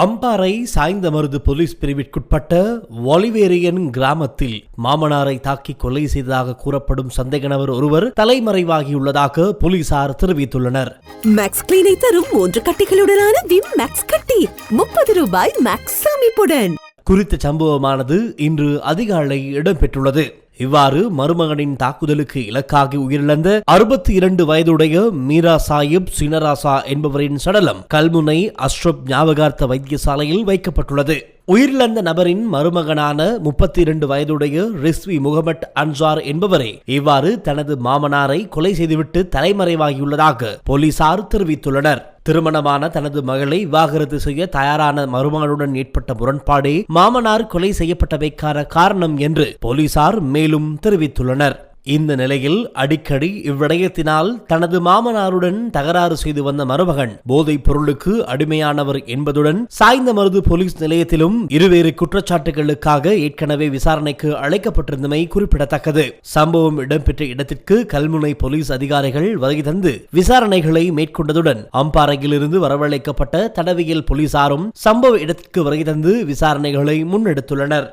Ampara Sainthamaruthu police பிரிவிற்குட்பட்ட ஒலிவேரியன் கிராமத்தில் மாமனாரை தாக்கி கொலை செய்ததாக கூறப்படும் சந்தேக நபர் ஒருவர் தலைமறைவாகியுள்ளதாக போலீசார் தெரிவித்துள்ளனர். மேக்ஸ் கிளீனை தரும் மூன்று கட்டிகளுடனான விம் மேக்ஸ் கட்டி. முப்பது ரூபாய் மேக்ஸ் சேமிப்புடன் குறித்த சம்பவமானது இன்று அதிகாலை இடம்பெற்றுள்ளது. இவ்வாறு மருமகனின் தாக்குதலுக்கு இலக்காகி உயிரிழந்த அறுபத்தி இரண்டு வயதுடைய மீரா சாஹிப் சினராசா என்பவரின் சடலம் கல்முனை அஸ்ரப் ஞாபகார்த்த வைத்தியசாலையில் வைக்கப்பட்டுள்ளது. உயிரிழந்த நபரின் மருமகனான முப்பத்தி இரண்டு வயதுடைய ரிஸ்வி முகமட் அன்சார் என்பவரே இவ்வாறு தனது மாமனாரை கொலை செய்துவிட்டு தலைமறைவாகியுள்ளதாக போலீசார் தெரிவித்துள்ளனர். திருமணமான தனது மகளை விவாகரத்து செய்ய தயாரான மருமகனுடன் ஏற்பட்ட முரண்பாடே மாமனார் கொலை செய்யப்பட்டவைக்கான காரணம் என்று போலீசார் மேலும் தெரிவித்துள்ளனர். இந்த நிலையில் அடிக்கடி இவ்விடயத்தினால் தனது மாமனாருடன் தகராறு செய்து வந்த மருமகன் போதைப் பொருளுக்கு அடிமையானவர் என்பதுடன் சாய்ந்த மருது போலீஸ் நிலையத்திலும் இருவேறு குற்றச்சாட்டுகளுக்காக ஏற்கனவே விசாரணைக்கு அழைக்கப்பட்டிருந்தமை குறிப்பிடத்தக்கது. சம்பவம் இடம்பெற்ற இடத்திற்கு கல்முனை போலீஸ் அதிகாரிகள் வருகை தந்து விசாரணைகளை மேற்கொண்டதுடன் அம்பாறையிலிருந்து வரவழைக்கப்பட்ட தடவியல் போலீசாரும் சம்பவ இடத்திற்கு வருகை தந்து விசாரணைகளை முன்னெடுத்துள்ளனர்.